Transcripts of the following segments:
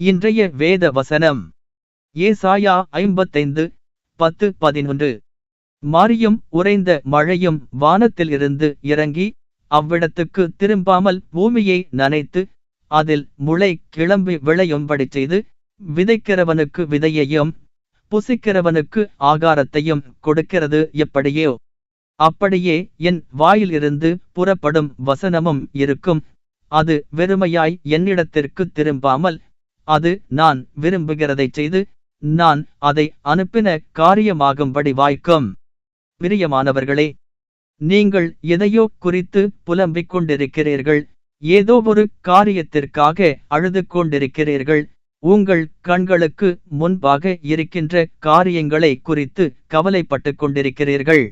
இன்றைய வேத வசனம். ஏசாயா ஐம்பத்தைந்து பத்து பதினொன்று. மாரியும் உறைந்த மழையும் வானத்தில் இருந்து இறங்கி அவ்விடத்துக்கு திரும்பாமல் பூமியை நனைத்து அதில் முளை கிளம்பி விளையும்படி செய்து விதைக்கிறவனுக்கு விதையையும் புசிக்கிறவனுக்கு ஆகாரத்தையும் கொடுக்கிறது எப்படியோ. அப்படியே என் வாயிலிருந்து புறப்படும் வசனமும் இருக்கும். அது வெறுமையாய் என்னிடத்திற்கு திரும்பாமல் அது நான் விரும்புகிறதைச் செய்து நான் அதை அனுப்பின காரியமாகும்படி வாய்க்கும். பிரியமானவர்களே நீங்கள் எதையோ குறித்து புலம்பிக் கொண்டிருக்கிறீர்கள் ஏதோ ஒரு காரியத்திற்காக அழுது கொண்டிருக்கிறீர்கள் உங்கள் கண்களுக்கு முன்பாக இருக்கின்ற காரியங்களை குறித்து கவலைப்பட்டுக் கொண்டிருக்கிறீர்கள்.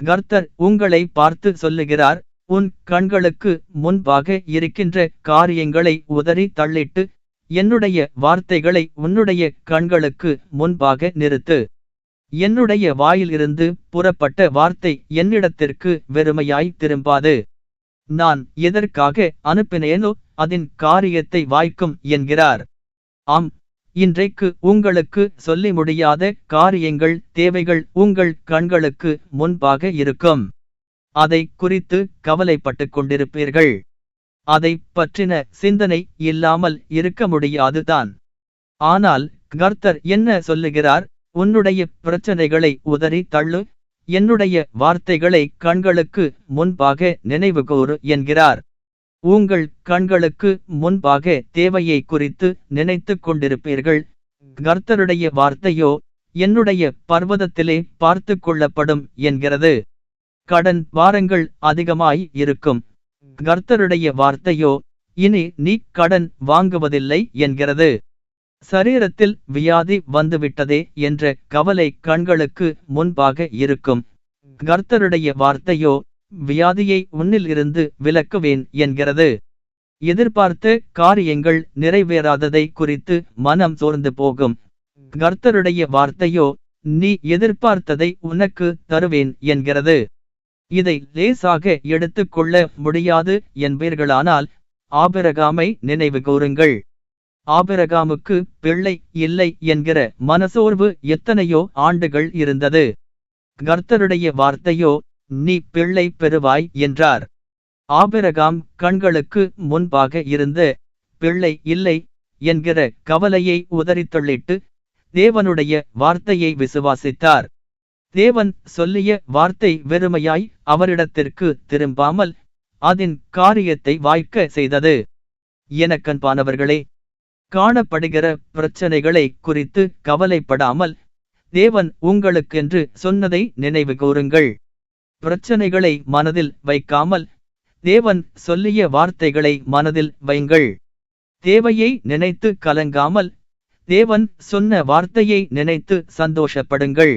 கர்த்தர் உங்களை பார்த்து சொல்லுகிறார் உன் கண்களுக்கு முன்பாக இருக்கின்ற காரியங்களை உதறி தள்ளிட்டு என்னுடைய வார்த்தைகளை உன்னுடைய கண்களுக்கு முன்பாக நிறுத்து. என்னுடைய வாயிலிருந்து புறப்பட்ட வார்த்தை என்னிடத்திற்கு வெறுமையாய் திரும்பாது. நான் எதற்காக அனுப்பினேனோ அதன் காரியத்தை வாய்க்கும் என்கிறார். ஆம் இன்றைக்கு உங்களுக்கு சொல்லி முடியாத காரியங்கள் தேவைகள் உங்கள் கண்களுக்கு முன்பாக இருக்கும். அதை குறித்து கவலைப்பட்டுக் கொண்டிருப்பீர்கள். அதை பற்றின சிந்தனை இல்லாமல் இருக்க முடியாதுதான். ஆனால் கர்த்தர் என்ன சொல்லுகிறார்? உன்னுடைய பிரச்சனைகளை உதறி தள்ளு. என்னுடைய வார்த்தைகளை கண்களுக்கு முன்பாக நினைவுகூறு என்கிறார். உங்கள் கண்களுக்கு முன்பாக தேவையை குறித்து நினைத்துக் கொண்டிருப்பீர்கள். கர்த்தருடைய வார்த்தையோ என்னுடைய பர்வதத்திலே பார்த்து கொள்ளப்படும் என்கிறது. கடன் வாரங்கள் அதிகமாய் இருக்கும். கர்த்தருடைய வார்த்தையோ இனி நீ கடன் வாங்குவதில்லை என்கிறது. சரீரத்தில் வியாதி வந்துவிட்டதே என்ற கவலை கண்களுக்கு முன்பாக இருக்கும். கர்த்தருடைய வார்த்தையோ வியாதியை உன்னில் இருந்து விலக்குவேன் என்கிறது. எதிர்பார்த்த காரியங்கள் நிறைவேறாததை குறித்து மனம் சோர்ந்து போகும். கர்த்தருடைய வார்த்தையோ நீ எதிர்பார்த்ததை உனக்கு தருவேன் என்கிறது. இதை லேசாக எடுத்துக்கொள்ள முடியாது என்பீர்களானால் ஆபிரகாமை நினைவு கூறுங்கள். ஆபிரகாமுக்கு பிள்ளை இல்லை என்கிற மனசோர்வு எத்தனையோ ஆண்டுகள் இருந்தது. கர்த்தருடைய வார்த்தையோ நீ பிள்ளை பெறுவாய் என்றார். ஆபிரகாம் கண்களுக்கு முன்பாக இருந்த பிள்ளை இல்லை என்கிற கவலையை உதறித்தள்ளிட்டு தேவனுடைய வார்த்தையை விசுவாசித்தார். தேவன் சொல்லிய வார்த்தை வெறுமையாய் அவரிடத்திற்கு திரும்பாமல் அதன் காரியத்தை வாய்க்க செய்தது. எனக்கன்பானவர்களே காணப்படுகிற பிரச்சனைகளை குறித்து கவலைப்படாமல் தேவன் உங்களுக்கென்று சொன்னதை நினைவு கூறுங்கள். பிரச்சனைகளை மனதில் வைக்காமல் தேவன் சொல்லிய வார்த்தைகளை மனதில் வைங்கள். தேவையை நினைத்து கலங்காமல் தேவன் சொன்ன வார்த்தையை நினைத்து சந்தோஷப்படுங்கள்.